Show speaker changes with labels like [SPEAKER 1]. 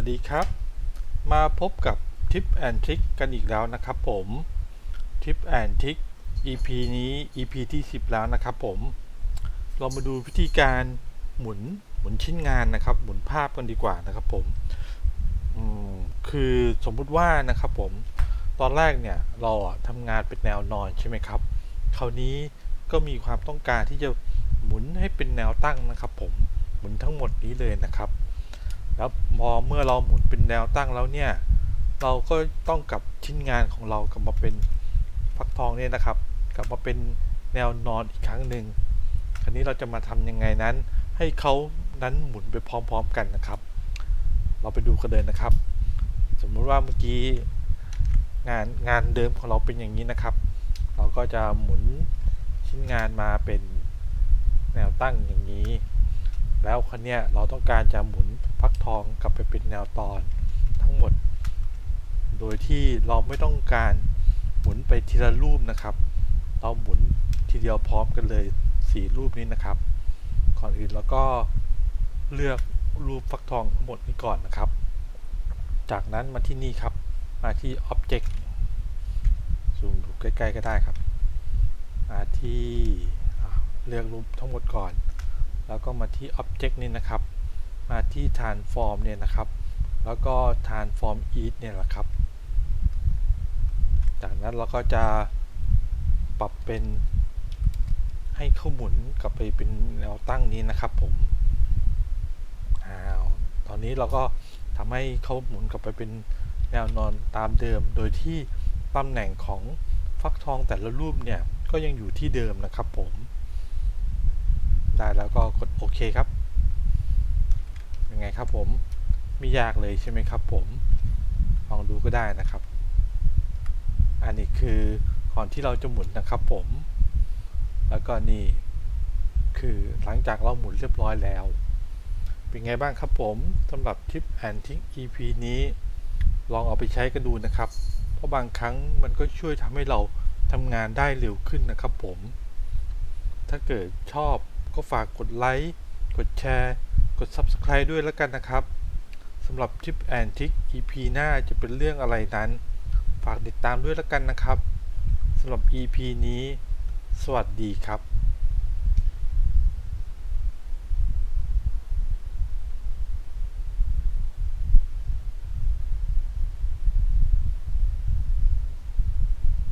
[SPEAKER 1] วัสดีครับ มาพบกับทิปแอนทริกกันอีกแล้วนะครับผมทิปแอนทริก EP นี้ EP ที่ 10 แล้วนะครับผม เรามาดูวิธีการหมุนหมุนชิ้นงานนะครับ หมุนภาพกันดีกว่านะครับผมมคือสมมุติว่านะครับผม ตอนแรกเนี่ยเราทำงานเป็นแนวนอนใช่ไหมครับ คราวนี้ก็มีความต้องการที่จะหมุนให้เป็นแนวตั้งนะครับ ผมหมุนทั้งหมดนี้เลยนะครับ แล้วพอเมื่อเราหมุนเป็นแนวตั้งแล้วเนี่ย เราก็ต้องกลับชิ้นงานของเรากลับมาเป็นฟักทองเนี่ยนะครับ กลับมาเป็นแนวนอนอีกครั้งหนึ่งคราวนี้เราจะมาทำยังไงนั้น ให้เขานั้นหมุนไปพร้อมๆกันนะครับ เราไปดูกันเลยนะครับ สมมุติว่าเมื่อกี้งานงานเดิมของเราเป็นอย่างนี้นะครับ เราก็จะหมุนชิ้นงานมาเป็นแนวตั้งอย่างนี้ แล้วคันเนี้ยเราต้องการจะหมุนฟักทองกลับไปเป็นแนวตอนทั้งหมด โดยที่เราไม่ต้องการหมุนไปทีละรูปนะครับ เราหมุนทีเดียวพร้อมกันเลยสีรูปนี้นะครับ ก่อนอื่นเราก็เลือกรูปฟักทองทั้งหมดนี้ก่อนนะครับ จากนั้นมาที่นี่ครับ มาที่ Object ซูมดูใกล้ ๆ ก็ได้ครับ มาที่เลือกรูปทั้งหมดก่อน แล้วก็มาที่ Object นี่นะครับ มาที่ Transform เนี่ยนะครับ แล้วก็ Transform Each เนี่ยแหละครับ จากนั้นเราก็จะปรับเป็นให้เข้าหมุนกลับไปเป็นแนวตั้งนี้นะครับผมอ้าวตอนนี้เราก็ทำให้เขาหมุนกลับไปเป็นแนวนอนตามเดิม โดยที่ตำแหน่งของฟักทองแต่ละรูปเนี่ยก็ยังอยู่ที่เดิมนะครับผม ได้แล้วก็กดโอเคครับยังไงครับผมไม่ยากเลยใช่ไหมครับผมลองดูก็ได้นะครับ อันนี้คือก่อนที่เราจะหมุนนะครับผม แล้วก็นี่คือหลังจากเราหมุนเรียบร้อยแล้ว เป็นไงบ้างครับผมสำหรับทิปแอนทิก EP นี้ ลองเอาไปใช้กันดูนะครับ เพราะบางครั้งมันก็ช่วยทำให้เราทำงานได้เร็วขึ้นนะครับผม ถ้าเกิดชอบ ก็ฝากกดไลค์กดแชร์กด Subscribe ด้วยแล้วกันนะครับสำหรับทิปแอนทิก EP หน้าจะเป็นเรื่องอะไรนั้น ฝากติดตามด้วยแล้วกันนะครับสำหรับ EP นี้ สวัสดีครับ